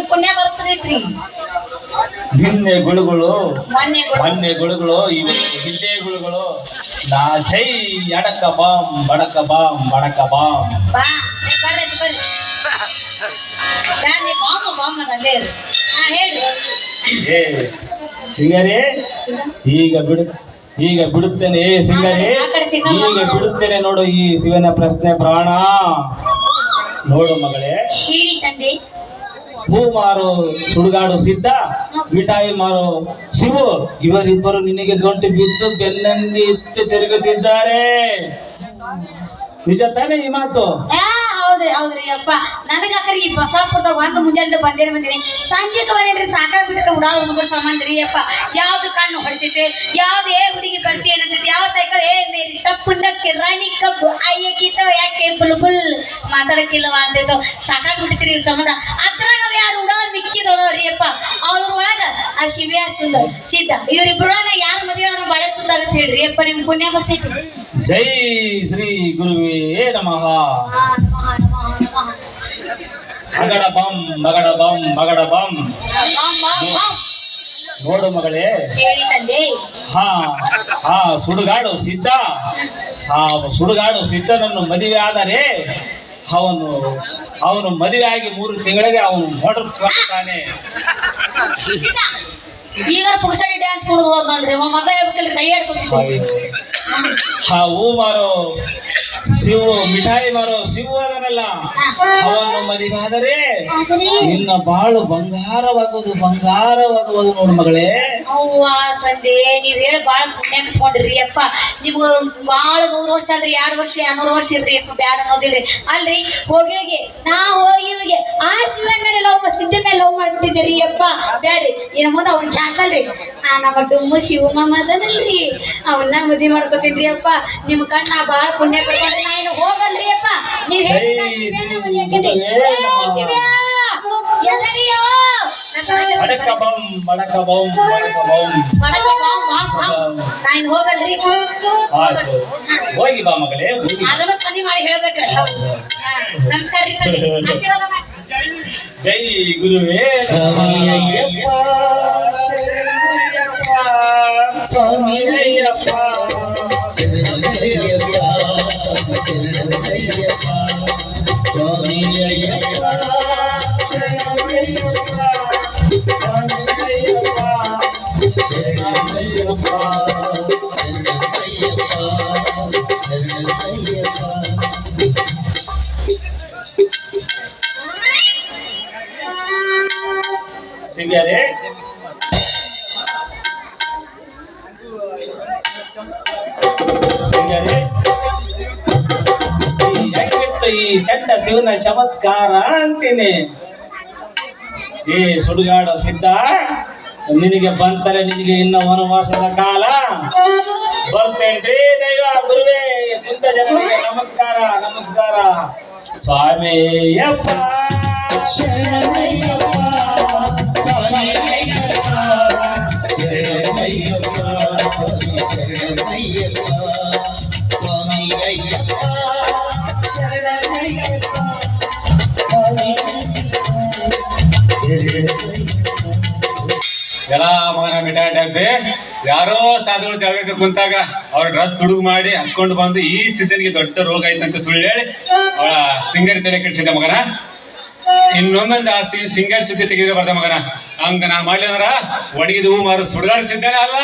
ನಿಮ್ ಪುಣ್ಯ ಬರ್ತದೈತ್ರಿ. ನಿನ್ನೆ ಗುಳುಗಳು ಮೊನ್ನೆ ಗುಳುಗಳು ಇವತ್ತು ಹಿಂದೆ ಗುಳುಗಳು. ನಾ ಜೈ ಎಡಕ ಬಾಮ್ ಬಡಕ ಬಾಮ್ ಬಡಕ ಬಾಮ್ ಬಾ ಸಿಂಗರೇ ಈಗ ಬಿಡು ಈಗ ಬಿಡುತ್ತೇನೆ ಏ ಸಿಂಗರೇ ಈಗ ಬಿಡುತ್ತೇನೆ ನೋಡು ಈ ಶಿವನ ಪ್ರಶ್ನೆ ಪ್ರಾಣ. ನೋಡು ಮಗಳೇ. ಹೇಳಿ ತಂದೆ. ಹೂ ಮಾರೋ ಸುಡುಗಾಡು ಸಿದ್ಧ, ಮಿಠಾಯಿ ಮಾರೋ ಶಿವು ಇವರಿಬ್ಬರು ನಿನಗೆ ಗಂಟು ಬಿದ್ದು ಬೆನ್ನಂದಿ ಇತ್ತು ತಿರುಗುತ್ತಿದ್ದಾರೆ. ನಿಜ ತಾನೇ ಈ ಮಾತು? ಹೌದ್ರಿ ಹೌದ್ರಿ ನನಗ ಒಂದು ಬಂದಿರಿ ಕಣ್ಣು ಯಾವ್ದು ಏ ಹುಡುಗಿ ಬರ್ತಿ ಯಾವ ಸೈಕಲ್? ಏ ಮೇರಿ ರಾಣಿ ಯಾಕೆ ಫುಲ್ ಫುಲ್ ಸಾಕಾಗ್ಬಿಟ್ಟಿರಿ ಸಂಬಂಧ. ಅದ್ರಾಗ ಅವ್ ಯಾರು ಉಡಾಳ ಮಿಕ್ಕಿದವ್ರಿ ಅಪ್ಪ ಅವ್ರ ಶಿವ್ಯ ಸುಂದರ್ ಸಿದ್ಧ ಇವ್ರಿಬ್ರೊಳಗ ಯಾರು ಮದುವೆ ಅವ್ರು ಬಾಳೆ ಸುಂದರ ಅಂತ ಹೇಳ್ರಿ. ಅಪ್ಪ ನಿಮ್ ಪುಣ್ಯ ಬರ್ತೈತಿ. ಜೈ ಶ್ರೀ ಗುರುವೇ ನಮಃ. ಮಗಡ ಬಾಂ ಮಗಡ ಬಾಂ ಮಗಡ ಬಂ. ನೋಡು ಮಗಳೇ. ಹಾ ಹಾ ಸುಡುಗಾಡು ಸಿದ್ಧ ಆ ಸುಡುಗಾಡು ಸಿದ್ಧನನ್ನು ಮದುವೆ ಆದರೆ ಅವನು ಅವನು ಮದುವೆ ಆಗಿ ಮೂರು ತಿಂಗಳಿಗೆ ಅವನು ಸೀದಾ ಈಗ ಪುಗಸಡಿ ಡ್ಯಾನ್ಸ್ ಕೊಡೋದು ಹೋದ್ ನೋಡ್ರಿ ಮಗ ಹೇಳ್ಬೇಕಲ್ಲ ಕೈ ಆಡ್ಕೊತಿದ್ದೆ ಆ ಹೂ ಮಾರೋ ಶಿವ ಮಿಠಾಯಿ ಮಾರೋ ಶಿವ ಅದನಲ್ಲ. ಅವನು ಮದಿಗಾದರೆ ಆದರೆ ನಿನ್ನ ಬಾಳು ಬಂಗಾರವಾಗುವುದು ಬಂಗಾರವಾಗುವುದು ನೋಡು ಮಗಳೇ. ಅವ್ವ, ತಂದೆ, ನೀವ್ ಹೇಳಿ ಬಾಳ ಪುಣ್ಯ ಬಿಟ್ಕೊಂಡ್ರಿ ಅಪ್ಪ. ನಿಮ್ಗ ಬಾಳ ನೂರು ವರ್ಷ ಅಂದ್ರೆ ಎರಡು ವರ್ಷ ಎರಡ್ನೂರು ವರ್ಷ ಇರ್ರಿ, ಅಪ್ಪ, ಬ್ಯಾಡ ಅನ್ನೋದಿಲ್ರಿ. ಅಲ್ರಿ, ಹೋಗಿ ನಾ ಹೋಗಿ ಆ ಶಿವನ್ ಮೇಲೆ ಲವ್ ಸಿದ್ಧ ಮೇಲೆ ಲವ್ ಮಾಡ್ಬಿಟ್ಟಿದ್ದೀರಿ, ಅಪ್ಪ. ಬ್ಯಾಡ್ರಿ ಇನ್ನು ಮುಂದೆ ಅವ್ನ ಕ್ಯಾನ್ಸಲ್ ರೀ. ನಾ ನಮ್ಮ ಡುಮ್ಮು ಶಿವಮ್ಮದಲ್ರಿ ಅವನ್ನ ಮದ್ವಿ ಮಾಡ್ಕೋತಿದ್ರಿ ಅಪ್ಪ. ನಿಮ್ ಕಣ್ಣ ಬಾಳ ಪುಣ್ಯ ಬಿಟ್ಕೊಂಡ್ರಿ ನಾ ಇನ್ನು ಹೋಗಲ್ರಿ, ಅಪ್ಪ. ನೀವ್ ಹೇಳಿದ ಬಡಕ ಬಂ ಬಡಕ ಬಂ ಬಡಕ ಬಂ ಮಾಡಕ ಬಾಮ್ ಬಾಮ್ ಬಾಮ್ ನಾ ಇನ್ನು ಹೋಗಲ್ರಿ ಆಯ್ತು ಹೋಗಿ ಬಾ ಮಗಳೇ ಹೋಗಿ ಅದನ್ನು ಸಂಧಿ ಮಾಡಿ ಹೇಳ್ಬೇಕ್ರಿ ಹೌದು ಹಾ, ನಮಸ್ಕಾರ ರೀ ತಂದೆ ಆಶೀರ್ವಾದ ಮಾಡಿ ಜೈ ಗುರುವೇ ಸ್ವಾಮಿಯಪ್ಪ ಸ್ವಾಮಿಯಪ್ಪ ಸಿಗ್ಯಾರೆ ಸಿಗ್ಯಾರೆ ಈ ಹೆಂಗಿತ್ತು ಈ ಚಂಡ ಶಿವನ ಚಮತ್ಕಾರ ಅಂತೀನಿ. ಏ ಸುಡುಗಾಡ ಸಿದ್ಧ. ನಿನಗೆ ಬಂತಲೇ ನಿನಗೆ ಇನ್ನ ವನವಾಸದ ಕಾಲ. ಬರ್ತೇನ್ರಿ ದೈವ ಗುರುವೇ ಮುಂದ ಜನರಿಗೆ ನಮಸ್ಕಾರ ನಮಸ್ಕಾರ. ಸ್ವಾಮಿಯಪ್ಪ. ಎಲ್ಲ ಮಗನ ಮಿಠಾಯಿ ಡಬ್ಬಿ. ಯಾರೋ ಸಾಧುಗಳು ಜಾಗಕ್ಕೆ ಕುಂತಾಗ ಅವ್ರ ಡ್ರೆಸ್ ತುಡುಗು ಮಾಡಿ ಹಾಕೊಂಡು ಬಂದು ಈ ಸಿದ್ಧನಿಗೆ ದೊಡ್ಡ ರೋಗ ಐತಂತ ಸುಳ್ಳು ಹೇಳಿ ಅವಳ ಸಿಂಗರ್ ತಲೆ ಕೆಡಿಸಿದ್ದ ಮಗನ. ಇನ್ನೊಮ್ಮೊಂದು ಆ ಸಿ- ಸಿಂಗರ್ ಸುದ್ದಿ ತೆಗೆದ್ರೆ ಬರ್ದ ಮಗನ. ಹಂಗ ನಾ ಮಾಡ್ಲಿ ಅಂದ್ರ ಒಣಗಿದ ಹೂ ಮಾರು ಸುಡಗಾಡಿಸಿದ್ದೇನೆ ಅಲ್ಲ.